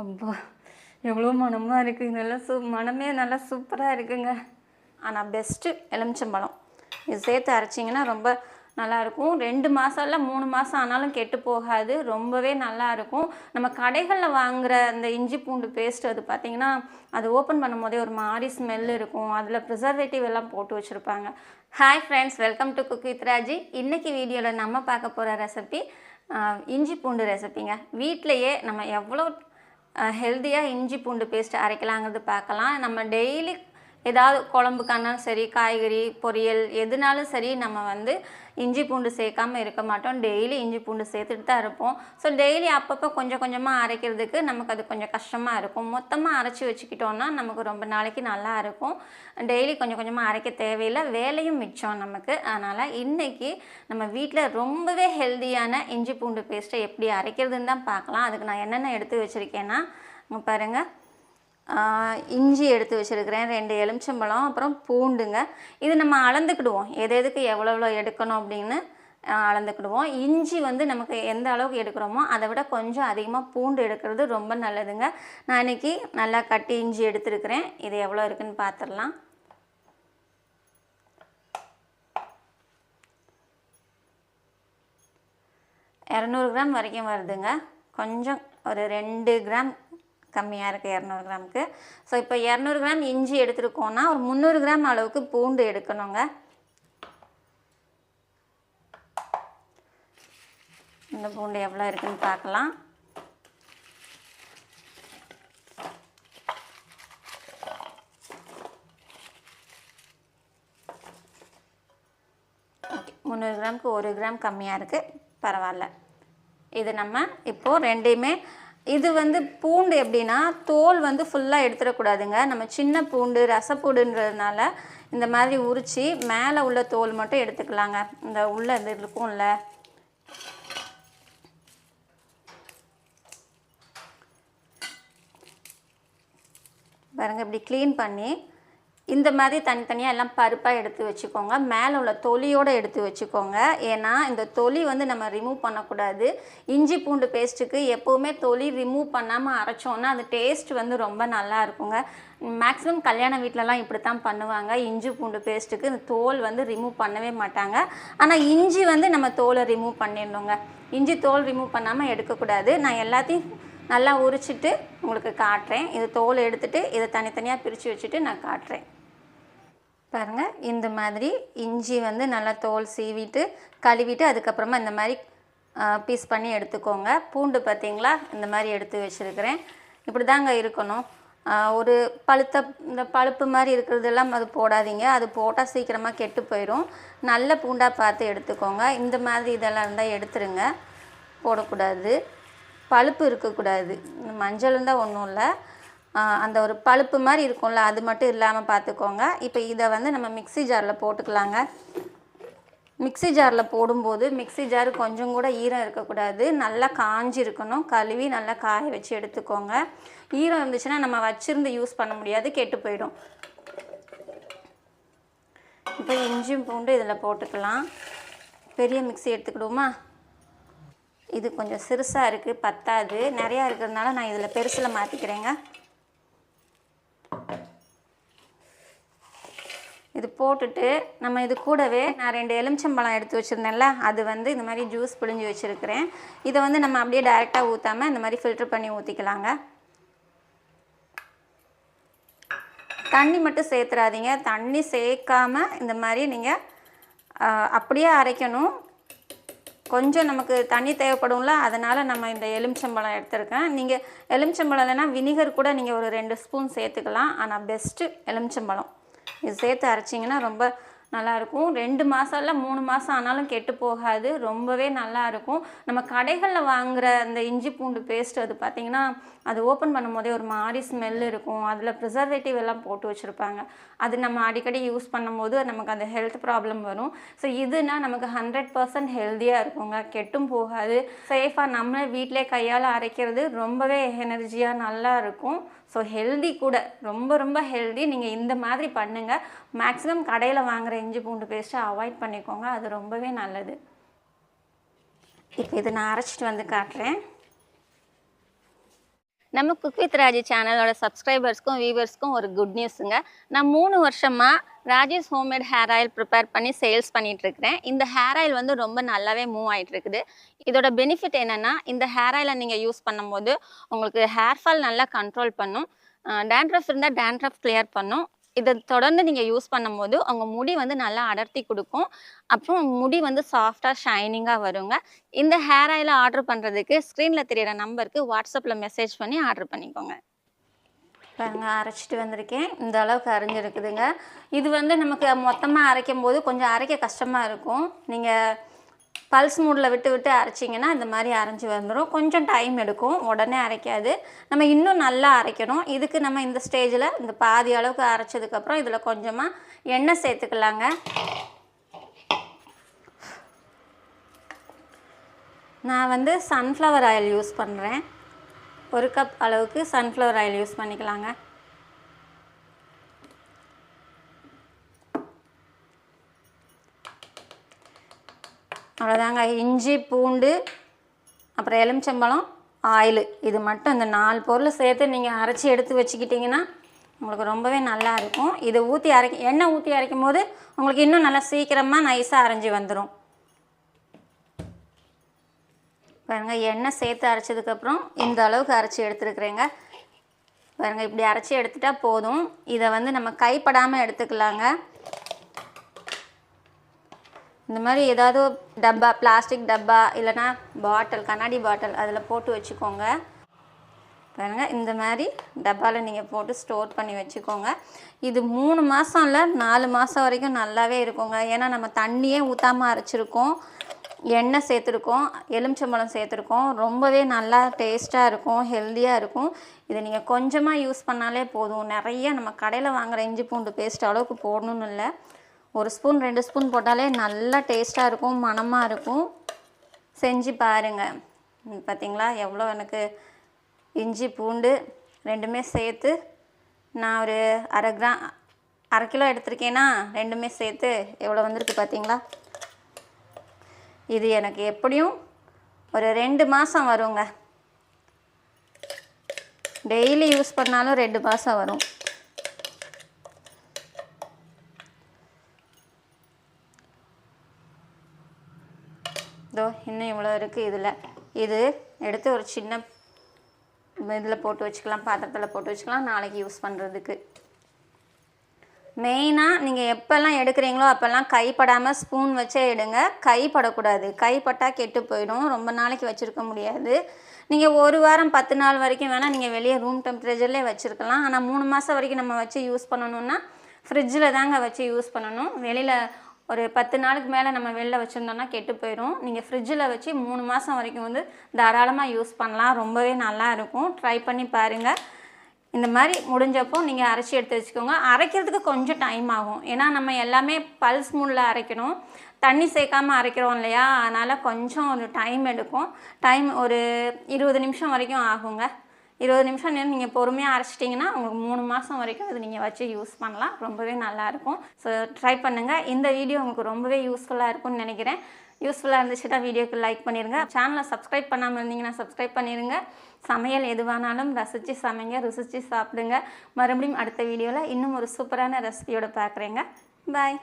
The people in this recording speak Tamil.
அப்போ எவ்வளோ மனமாக இருக்குது நல்லா சூ மனமே நல்லா சூப்பராக இருக்குங்க. ஆனால் பெஸ்ட்டு எலுமிச்சம்பழம். இது சேர்த்து அரைச்சிங்கன்னா ரொம்ப நல்லாயிருக்கும் ரெண்டு மாதம் இல்லை மூணு மாதம் ஆனாலும் கெட்டு போகாது. ரொம்பவே நல்லா இருக்கும். நம்ம கடைகளில் வாங்குகிற அந்த இஞ்சி பூண்டு பேஸ்ட் அது பார்த்திங்கன்னா அது ஓப்பன் பண்ணும்போதே ஒரு மாதிரி ஸ்மெல் இருக்கும். அதில் ப்ரிசர்வேட்டிவ் எல்லாம் போட்டு வச்சுருப்பாங்க. Hi friends welcome to cook with Raji இன்றைக்கி வீடியோவில் நம்ம பார்க்க போகிற ரெசிபி இஞ்சி பூண்டு ரெசிபிங்க வீட்டிலையே நம்ம எவ்வளோ ஹெல்த்தியாக இஞ்சி பூண்டு பேஸ்ட் அரைக்கலாங்கிறது பார்க்கலாம். நம்ம டெய்லி ஏதாவது குழம்புக்கானாலும் சரி காய்கறி பொரியல் எதுனாலும் சரி நம்ம வந்து இஞ்சி பூண்டு சேர்க்காம இருக்க மாட்டோம். டெய்லி இஞ்சி பூண்டு சேர்த்துட்டு தான் இருப்போம். ஸோ டெய்லி அப்பப்போ கொஞ்சம் கொஞ்சமாக அரைக்கிறதுக்கு நமக்கு அது கொஞ்சம் கஷ்டமாக இருக்கும். மொத்தமாக அரைச்சி வச்சுக்கிட்டோன்னா நமக்கு ரொம்ப நாளைக்கு நல்லா இருக்கும். டெய்லி கொஞ்சம் கொஞ்சமாக அரைக்க தேவையில்லை. வேலையும் மிச்சம் நமக்கு. அதனால் இன்றைக்கி நம்ம வீட்டில் ரொம்பவே ஹெல்த்தியான இஞ்சி பூண்டு பேஸ்ட்டை எப்படி அரைக்கிறதுன்னு தான் பார்க்கலாம். அதுக்கு நான் என்னென்ன எடுத்து வச்சுருக்கேன்னா பாருங்கள் இஞ்சி எடுத்து வச்சுருக்கிறேன் ரெண்டு எலுமிச்சம்பழம் அப்புறம் பூண்டுங்க. இது நம்ம அளந்துக்கிடுவோம். எது எதுக்கு எவ்வளோ எவ்வளோ எடுக்கணும் அப்படின்னு அளந்துக்கிடுவோம். இஞ்சி வந்து நமக்கு எந்த அளவுக்கு எடுக்கிறோமோ அதை விட கொஞ்சம் அதிகமாக பூண்டு எடுக்கிறது ரொம்ப நல்லதுங்க. நான் இன்னைக்கு நல்லா கட்டி இஞ்சி எடுத்துருக்கிறேன். இது எவ்வளோ இருக்குதுன்னு பார்த்துடலாம். இரநூறு கிராம் வரைக்கும் வருதுங்க. கொஞ்சம் ஒரு ரெண்டு கிராம் கம்மியாக இருக்குது இரநூறு கிராமுக்கு. ஸோ இப்போ இரநூறு கிராம் இஞ்சி எடுத்துருக்கோன்னா ஒரு முந்நூறு கிராம் அளவுக்கு பூண்டு எடுக்கணுங்க. இந்த பூண்டு எவ்வளோ இருக்குன்னு பார்க்கலாம். முந்நூறு கிராமுக்கு ஒரு கிராம் கம்மியாக இருக்குது பரவாயில்ல. இது நம்ம இப்போது ரெண்டையுமே இது வந்து பூண்டு எப்படின்னா தோல் வந்து ஃபுல்லாக எடுத்துடக்கூடாதுங்க. நம்ம சின்ன பூண்டு ரசப்பூண்டுன்றதுனால இந்த மாதிரி உரித்து மேலே உள்ள தோல் மட்டும் எடுத்துக்கலாங்க. இந்த உள்ளே இது இருக்கும்ல. பாருங்க இப்படி க்ளீன் பண்ணி இந்த மாதிரி தனித்தனியாக எல்லாம் பருப்பாக எடுத்து வச்சுக்கோங்க. மேலே உள்ள தொலியோடு எடுத்து வச்சுக்கோங்க. ஏன்னா இந்த தொலி வந்து நம்ம ரிமூவ் பண்ணக்கூடாது. இஞ்சி பூண்டு பேஸ்ட்டுக்கு எப்போவுமே தொலி ரிமூவ் பண்ணாமல் அரைச்சோன்னா அது டேஸ்ட் வந்து ரொம்ப நல்லா இருக்குங்க. மேக்ஸிமம் கல்யாண வீட்டிலலாம் இப்படி தான் பண்ணுவாங்க. இஞ்சி பூண்டு பேஸ்ட்டுக்கு இந்த தோல் வந்து ரிமூவ் பண்ணவே மாட்டாங்க. ஆனால் இஞ்சி வந்து நம்ம தோலை ரிமூவ் பண்ணிடணுங்க. இஞ்சி தோல் ரிமூவ் பண்ணாமல் எடுக்கக்கூடாது. நான் எல்லாத்தையும் நல்லா உரிச்சிட்டு உங்களுக்கு காட்டுறேன். இது தோல் எடுத்துகிட்டு இதை தனித்தனியாக பிரித்து வச்சுட்டு நான் காட்டுறேன். பாருங்கள் இந்த மாதிரி இஞ்சி வந்து நல்லா தோல் சீவிட்டு கழுவிட்டு அதுக்கப்புறமா இந்த மாதிரி பீஸ் பண்ணி எடுத்துக்கோங்க. பூண்டு பார்த்தீங்களா இந்த மாதிரி எடுத்து வச்சுருக்கிறேன். இப்படி தாங்க இருக்கணும் ஒரு பழுத்த இந்த பழுப்பு மாதிரி இருக்கிறதெல்லாம் அது போடாதீங்க. அது போட்டால் சீக்கிரமாக கெட்டு போயிடும் நல்ல பூண்டாக பார்த்து எடுத்துக்கோங்க. இந்த மாதிரி இதெல்லாம் இருந்தால் எடுத்துருங்க. போடக்கூடாது. பழுப்பு இருக்கக்கூடாது. இந்த மஞ்சள் இருந்தால் ஒன்றும் இல்லை. அந்த ஒரு பழுப்பு மாதிரி இருக்கும்ல அது மட்டும் இல்லாமல் பார்த்துக்கோங்க இப்போ இதை வந்து நம்ம மிக்ஸி ஜாரில் போட்டுக்கலாங்க. மிக்ஸி ஜாரில் போடும்போது மிக்ஸி ஜார் கொஞ்சம் கூட ஈரம் இருக்கக்கூடாது. நல்லா காஞ்சி இருக்கணும் கழுவி நல்லா காய வச்சு எடுத்துக்கோங்க. ஈரம் இருந்துச்சுன்னா நம்ம வச்சுருந்து யூஸ் பண்ண முடியாது கெட்டு போயிடும். இப்போ இஞ்சியும் பூண்டு இதில் போட்டுக்கலாம். பெரிய மிக்ஸி எடுத்துக்கிடுவோமா? இது கொஞ்சம் சிறுசாக இருக்குது பத்தாது. நிறையா இருக்கிறதுனால நான் இதில் பெருசில் மாற்றிக்கிறேங்க இது போட்டுட்டு நம்ம இது கூடவே நான் ரெண்டு எலுமிச்சம்பழம் எடுத்து வச்சுருந்தேன்ல அது வந்து இந்த மாதிரி ஜூஸ் பிழிஞ்சு வச்சுருக்கிறேன். இதை வந்து நம்ம அப்படியே டைரெக்டாக ஊற்றாமல் இந்த மாதிரி ஃபில்ட்ரு பண்ணி ஊற்றிக்கலாங்க தண்ணி மட்டும் சேர்த்துறாதீங்க. தண்ணி சேர்க்காமல் இந்த மாதிரி நீங்கள் அப்படியே அரைக்கணும். கொஞ்சம் நமக்கு தண்ணி தேவைப்படும்ல அதனால் நம்ம இந்த எலுமிச்சம்பழம் எடுத்துருக்கேன். நீங்கள் எலுமிச்சம்பழம் இல்லைன்னா வினிகர் கூட நீங்கள் ஒரு ரெண்டு ஸ்பூன் சேர்த்துக்கலாம். ஆனால் பெஸ்ட்டு எலுமிச்சம்பழம். இது சேர்த்து அரைச்சிங்கன்னா ரொம்ப நல்லாயிருக்கும். ரெண்டு மாதம் இல்லை மூணு மாதம் ஆனாலும் கெட்டு போகாது. ரொம்பவே நல்லா இருக்கும் நம்ம கடைகளில் வாங்குற அந்த இஞ்சி பூண்டு பேஸ்ட் அது பார்த்திங்கன்னா அது ஓப்பன் பண்ணும்போதே ஒரு மாதிரி ஸ்மெல் இருக்கும். அதில் ப்ரிசர்வேட்டிவ் எல்லாம் போட்டு வச்சுருப்பாங்க. அது நம்ம அடிக்கடி யூஸ் பண்ணும்போது நமக்கு அந்த ஹெல்த் ப்ராப்ளம் வரும். ஸோ இதுனா நமக்கு ஹண்ட்ரட் பர்சன்ட் ஹெல்த்தியாக இருக்குங்க. கெட்டும் போகாது. சேஃபாக நம்மளே வீட்டிலே கையால் அரைக்கிறது ரொம்பவே எனர்ஜியாக நல்லா இருக்கும் ஸோ ஹெல்தி கூட. ரொம்ப ரொம்ப ஹெல்தி நீங்கள் இந்த மாதிரி பண்ணுங்கள் மேக்ஸிமம் கடையில் வாங்குற இஞ்சி பூண்டு பேஸ்ட்டை அவாய்ட் பண்ணிக்கோங்க. அது ரொம்பவே நல்லது. இப்போ இதை நான் அரைச்சிட்டு வந்து காட்டுறேன். நம்ம குக் வித் ராஜி சேனலோட சப்ஸ்கிரைபர்ஸ்க்கும் வியூவர்ஸ்க்கும் ஒரு குட் நியூஸுங்க நான் மூணு வருஷமாக Rajesh homemade hair oil prepare பண்ணி சேல்ஸ் பண்ணிகிட்ருக்கிறேன் இந்த ஹேர் ஆயில் வந்து ரொம்ப நல்லாவே மூவ் ஆகிட்டுருக்குது இதோட பெனிஃபிட் என்னென்னா இந்த ஹேர் ஆயிலை நீங்கள் யூஸ் பண்ணும்போது உங்களுக்கு ஹேர் ஃபால் நல்லா கண்ட்ரோல் பண்ணும். டேண்ட்ரஃப் இருந்தால் டேண்ட்ரஃப் கிளியர் பண்ணும். இதை தொடர்ந்து நீங்கள் யூஸ் பண்ணும்போது உங்கள் முடி வந்து நல்லா அடர்த்தி கொடுக்கும். அப்புறம் முடி வந்து சாஃப்டாக ஷைனிங்காக வருங்க. இந்த ஹேர் ஆயில் ஆர்டர் பண்ணுறதுக்கு ஸ்க்ரீனில் தெரியிற நம்பருக்கு வாட்ஸ்அப்பில் மெசேஜ் பண்ணி ஆர்டர் பண்ணிக்கோங்க. பாருங்க அரைச்சிட்டு வந்திருக்கேன். இந்த அளவுக்கு அரைஞ்சிருக்குதுங்க. இது வந்து நமக்கு மொத்தமாக அரைக்கும் போது கொஞ்சம் அரைக்க கஷ்டமாக இருக்கும். நீங்கள் பல்ஸ் மூடில் விட்டு விட்டு அரைச்சிங்கன்னா இந்த மாதிரி அரைஞ்சி வந்துடும் கொஞ்சம் டைம் எடுக்கும். உடனே அரைக்காது. நம்ம இன்னும் நல்லா அரைக்கணும். இதுக்கு நம்ம இந்த ஸ்டேஜில் இந்த பாதி அளவுக்கு அரைச்சதுக்கப்புறம் இதில் கொஞ்சமாக எண்ணெய் சேர்த்துக்கலாங்க. நான் வந்து சன்ஃப்ளவர் ஆயில் யூஸ் பண்ணுறேன் ஒரு கப் அளவுக்கு சன்ஃப்ளவர் ஆயில் யூஸ் பண்ணிக்கலாங்க. அவ்வளோதாங்க. இஞ்சி பூண்டு அப்புறம் எலுமிச்சம்பழம் ஆயில். இது மட்டும் இந்த நாலு பொருள் சேர்த்து நீங்கள் அரைச்சி எடுத்து வச்சுக்கிட்டிங்கன்னா உங்களுக்கு ரொம்பவே நல்லா இருக்கும். இதை ஊற்றி அரைக்க எண்ணெய் ஊற்றி அரைக்கும் போது உங்களுக்கு இன்னும் நல்லா சீக்கிரமாக நைஸாக அரைஞ்சி வந்துடும் பாருங்க எண்ணெய் சேர்த்து அரைச்சதுக்கப்புறம் இந்த அளவுக்கு அரைச்சி எடுத்துருக்குறேங்க. பாருங்க இப்படி அரைச்சி எடுத்துட்டா போதும். இதை வந்து நம்ம கைப்படாமல் எடுத்துக்கலாங்க. இந்த மாதிரி ஏதாவது டப்பா பிளாஸ்டிக் டப்பா இல்லைன்னா பாட்டில் கண்ணாடி பாட்டில் அதில் போட்டு வச்சுக்கோங்க. பாருங்க இந்த மாதிரி டப்பாவில் நீங்கள் போட்டு ஸ்டோர் பண்ணி வச்சுக்கோங்க. இது மூணு மாதம் இல்லை நாலு மாதம் வரைக்கும் நல்லாவே இருக்குங்க. ஏன்னா நம்ம தண்ணியே ஊற்றாமல் அரைச்சிருக்கோம் எண்ணெய் சேர்த்துருக்கோம் எலுமிச்சம்பழம் சேர்த்துருக்கோம். ரொம்பவே நல்லா டேஸ்ட்டாக இருக்கும் ஹெல்த்தியாக இருக்கும். இதை நீங்கள் கொஞ்சமாக யூஸ் பண்ணாலே போதும். நிறைய நம்ம கடையில் வாங்குகிற இஞ்சி பூண்டு பேஸ்ட் அளவுக்கு போடணும்னு இல்லை. ஒரு ஸ்பூன் ரெண்டு ஸ்பூன் போட்டாலே நல்லா டேஸ்ட்டாக இருக்கும் மணமாக இருக்கும். செஞ்சு பாருங்கள் பார்த்தீங்களா எவ்வளோ எனக்கு இஞ்சி பூண்டு ரெண்டுமே சேர்த்து நான் ஒரு அரை கிராம் அரை கிலோ எடுத்திருக்கேன்னா ரெண்டுமே சேர்த்து எவ்வளோ வந்திருக்கு பார்த்தீங்களா இது எனக்கு எப்படியும் ஒரு ரெண்டு மாதம் வருங்க. டெய்லி யூஸ் பண்ணாலும் ரெண்டு மாதம் வரும் இதோ இன்னும் இவ்வளோ இருக்குது இதில். இது எடுத்து ஒரு சின்ன இதில் போட்டு வச்சுக்கலாம் பாத்திரத்தில் போட்டு வச்சுக்கலாம் நாளைக்கு யூஸ் பண்ணுறதுக்கு மெயினாக நீங்கள் எப்போல்லாம் எடுக்கிறீங்களோ அப்போல்லாம் கைப்படாமல் ஸ்பூன் வச்சே எடுங்க. கைப்படக்கூடாது கைப்பட்டால் கெட்டு போயிடும். ரொம்ப நாளைக்கு வச்சுருக்க முடியாது. நீங்கள் ஒரு வாரம் பத்து நாள் வரைக்கும் வேணால் நீங்கள் வெளியே ரூம் டெம்பரேச்சர்லேயே வச்சுருக்கலாம். ஆனால் மூணு மாதம் வரைக்கும் நம்ம வச்சு யூஸ் பண்ணணுன்னா ஃப்ரிட்ஜில் தாங்க வச்சு யூஸ் பண்ணணும். வெளியில் ஒரு பத்து நாளுக்கு மேலே நம்ம வெளில வச்சுருந்தோம்னா கெட்டு போயிடும் நீங்கள் ஃப்ரிட்ஜில் வச்சு மூணு மாதம் வரைக்கும் வந்து தாராளமாக யூஸ் பண்ணலாம். ரொம்பவே நல்லா இருக்கும். ட்ரை பண்ணி பாருங்கள் இந்த மாதிரி முடிஞ்சப்போ நீங்கள் அரைச்சி எடுத்து வச்சுக்கோங்க. அரைக்கிறதுக்கு கொஞ்சம் டைம் ஆகும். ஏன்னா நம்ம எல்லாமே பல்ஸ் மூடில் அரைக்கணும். தண்ணி சேர்க்காமல் அரைக்கிறோம் இல்லையா? அதனால் கொஞ்சம் ஒரு டைம் எடுக்கும். டைம் ஒரு இருபது நிமிஷம் வரைக்கும் ஆகுங்க. இருபது நிமிஷம் நீங்கள் பொறுமையாக அரைச்சிட்டிங்கன்னா உங்களுக்கு மூணு மாதம் வரைக்கும் இது நீங்கள் வச்சு யூஸ் பண்ணலாம். ரொம்பவே நல்லாயிருக்கும் ஸோ ட்ரை பண்ணுங்கள் இந்த வீடியோ உங்களுக்கு ரொம்பவே யூஸ்ஃபுல்லாக இருக்கும்னு நினைக்கிறேன். யூஸ்ஃபுல்லாக இருந்துச்சுன்னா வீடியோக்கு லைக் பண்ணிடுங்க சேனலை சப்ஸ்கிரைப் பண்ணாமல் இருந்தீங்கன்னா சப்ஸ்கிரைப் பண்ணிடுங்க சமையல் எதுவானாலும் ரசித்து சமைங்க ருசித்து சாப்பிடுங்க. மறுபடியும் அடுத்த வீடியோவில் இன்னும் ஒரு சூப்பரான ரெசிபியோடு பார்க்குறேங்க. பாய்